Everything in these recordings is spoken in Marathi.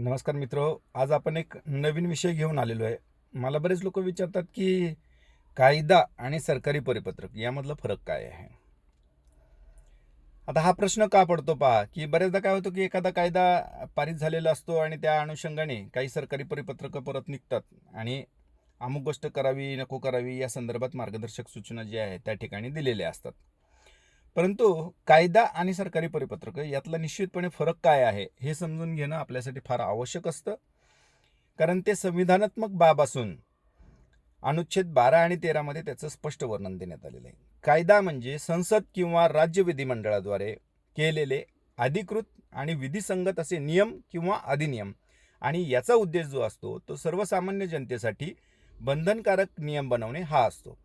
नमस्कार मित्र आज आपण एक नवीन विषय घेऊन आलेलो आहे. मला बरेच लोक विचारतात की कायदा आणि सरकारी परिपत्रक यामधला फरक काय आहे? आता हा प्रश्न का पडतो पहा की बऱ्याचदा काय होतं की एखादा कायदा पारित झालेला असतो आणि त्या अनुषंगाने काही सरकारी परिपत्रकं परत निघतात आणि अमुक गोष्ट करावी नको करावी या संदर्भात मार्गदर्शक सूचना ज्या आहेत त्या ठिकाणी दिलेल्या असतात. परंतु कायदा आणि सरकारी परिपत्रक यातला निश्चितपणे फरक काय आहे हे समजून घेणं आपल्यासाठी फार आवश्यक असतं. कारण ते संविधानात्मक बाब असून अनुच्छेद बारा आणि तेरामध्ये त्याचं स्पष्ट वर्णन देण्यात आलेलं आहे. कायदा म्हणजे संसद किंवा राज्य विधिमंडळाद्वारे केलेले अधिकृत आणि विधिसंगत असे नियम किंवा अधिनियम. आणि याचा उद्देश जो असतो तो सर्वसामान्य जनतेसाठी बंधनकारक नियम बनवणे हा असतो.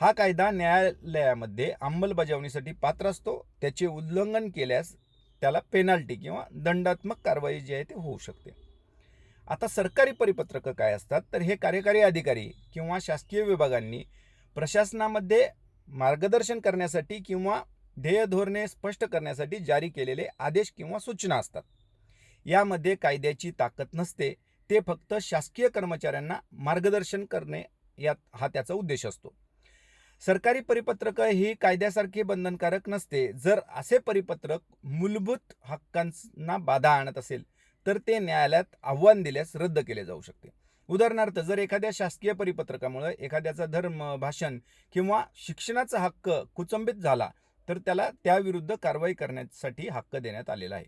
हा कायदा न्यायालयामध्ये अंमलबजावणीसाठी पात्र असतो. त्याचे उल्लंघन केल्यास त्याला पेनाल्टी किंवा दंडात्मक कारवाई जी आहे ते होऊ शकते. आता सरकारी परिपत्रकं काय असतात? तर हे कार्यकारी अधिकारी किंवा शासकीय विभागांनी प्रशासनामध्ये मार्गदर्शन करण्यासाठी किंवा ध्येय धोरणे स्पष्ट करण्यासाठी जारी केलेले आदेश किंवा सूचना असतात. यामध्ये कायद्याची ताकद नसते. ते फक्त शासकीय कर्मचाऱ्यांना मार्गदर्शन करणे यात हा त्याचा उद्देश असतो. सरकारी परिपत्रक ही कायद्यासारखी बंधनकारक नसते. जर असे परिपत्रक मूलभूत हक्कांना बाधा आणत असेल तर ते न्यायालयात आव्हान दिल्यास रद्द केले जाऊ शकते. उदाहरणार्थ जर एखाद्या शासकीय परिपत्रकामुळे एखाद्याचा धर्म भाषण किंवा शिक्षणाचा हक्क कुचंबित झाला तर त्याला त्याविरुद्ध कारवाई करण्यासाठी हक्क देण्यात आलेला आहे.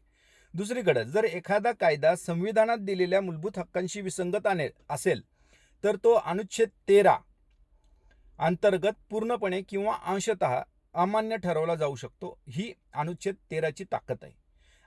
दुसरीकडे जर एखादा कायदा संविधानात दिलेल्या मूलभूत हक्कांशी विसंगत आणे असेल तर तो अनुच्छेद तेरा अंतर्गत पूर्णपणे किंवा अंशतः अमान्य ठरवला जाऊ शकतो. ही अनुच्छेद तेराची ताकद आहे.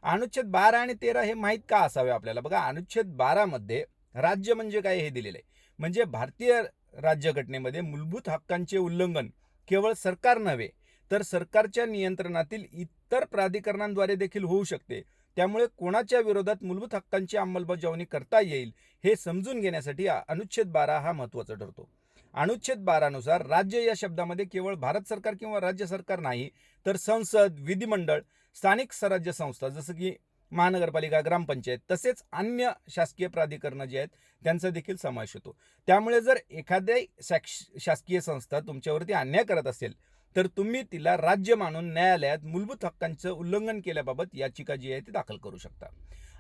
अनुच्छेद बारा आणि तेरा हे माहीत का असावे आपल्याला? बघा अनुच्छेद बारामध्ये राज्य म्हणजे काय हे दिलेलं आहे. म्हणजे भारतीय राज्यघटनेमध्ये मूलभूत हक्कांचे उल्लंघन केवळ सरकार नव्हे तर सरकारच्या नियंत्रणातील इतर प्राधिकरणांद्वारे देखील होऊ शकते. त्यामुळे कोणाच्या विरोधात मूलभूत हक्कांची अंमलबजावणी करता येईल हे समजून घेण्यासाठी अनुच्छेद बारा हा महत्त्वाचा ठरतो. अनुच्छेद बारानुसार राज्य या शब्दामध्ये केवळ भारत सरकार किंवा राज्य सरकार नाही तर संसद विधिमंडळ स्थानिक स्वराज्य संस्था जसं की महानगरपालिका ग्रामपंचायत तसेच अन्य शासकीय प्राधिकरणं जे आहेत त्यांचा देखील समावेश होतो. त्यामुळे जर एखाद्या शासकीय संस्था तुमच्यावरती अन्याय करत असेल तर तुम्ही तिला राज्य मानून न्यायालयात मूलभूत हक्कांचं उल्लंघन केल्याबाबत याचिका जी आहे ती दाखल करू शकता.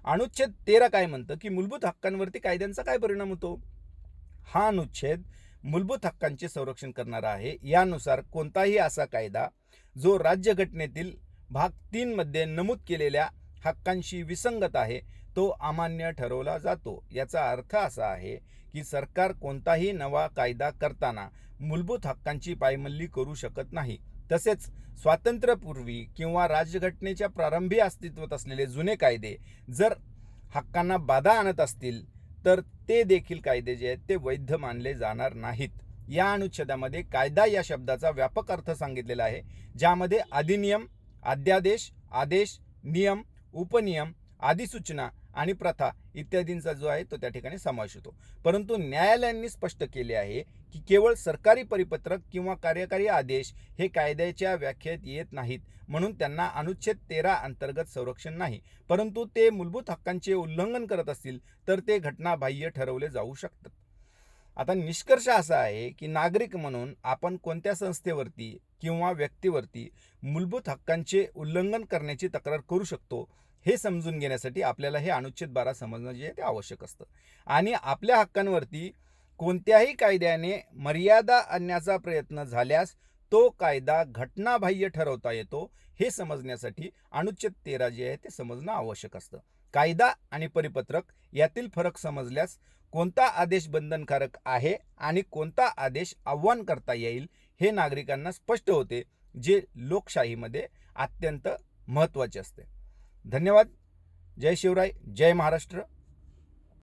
अनुच्छेद तेरा काय म्हणतं? की मूलभूत हक्कांवरती कायद्यांचा काय परिणाम होतो? हा अनुच्छेद मूलभूत हक्कांचे संरक्षण करणारा आहे. यानुसार कोणताही असा कायदा जो राज्यघटनेतील भाग तीनमध्ये नमूद केलेल्या हक्कांशी विसंगत आहे तो अमान्य ठरवला जातो. याचा अर्थ असा आहे की सरकार कोणताही नवा कायदा करताना मूलभूत हक्कांची पायमल्ली करू शकत नाही. तसेच स्वातंत्र्यपूर्वी किंवा राज्यघटनेच्या प्रारंभी अस्तित्वात असलेले जुने कायदे जर हक्कांना बाधा आणत असतील तर ते देखील कायदे जे आहेत ते वैध मानले जाणार नाहीत. या अनुच्छेदामध्ये कायदा या शब्दाचा व्यापक अर्थ सांगितलेला आहे ज्यामध्ये अधिनियम अध्यादेश आदेश नियम उपनियम आदिसूचना आणि प्रथा इत्यादींचा जो आहे तो त्या ठिकाणी समावेश होतो. परंतु न्यायालयांनी स्पष्ट केले आहे की केवळ सरकारी परिपत्रक किंवा कार्यकारी आदेश हे कायद्याच्या व्याख्येत येत नाहीत म्हणून त्यांना अनुच्छेद तेरा अंतर्गत संरक्षण नाही. परंतु ते मूलभूत हक्कांचे उल्लंघन करत असतील तर ते घटनाबाह्य ठरवले जाऊ शकतात. आता निष्कर्ष असा आहे की नागरिक म्हणून आपण कोणत्या संस्थेवरती किंवा व्यक्तीवरती मूलभूत हक्कांचे उल्लंघन करण्याची तक्रार करू शकतो हे समजून घेण्यासाठी आपल्याला हे अनुच्छेद बारा समजणं जे आहे ते आवश्यक असतं. आणि आपल्या हक्कांवरती कोणत्याही कायद्याने मर्यादा आणण्याचा प्रयत्न झाल्यास तो कायदा घटनाबाह्य ठरवता येतो हे समजण्यासाठी अनुच्छेद तेरा जे आहे ते समजणं आवश्यक असतं. कायदा आणि परिपत्रक यातील फरक समजल्यास कोणता आदेश बंधनकारक आहे आणि कोणता आदेश आव्हान करता येईल हे नागरिकांना स्पष्ट होते जे लोकशाहीमध्ये अत्यंत महत्त्वाचे असते. धन्यवाद. जय शिवराय जय महाराष्ट्र.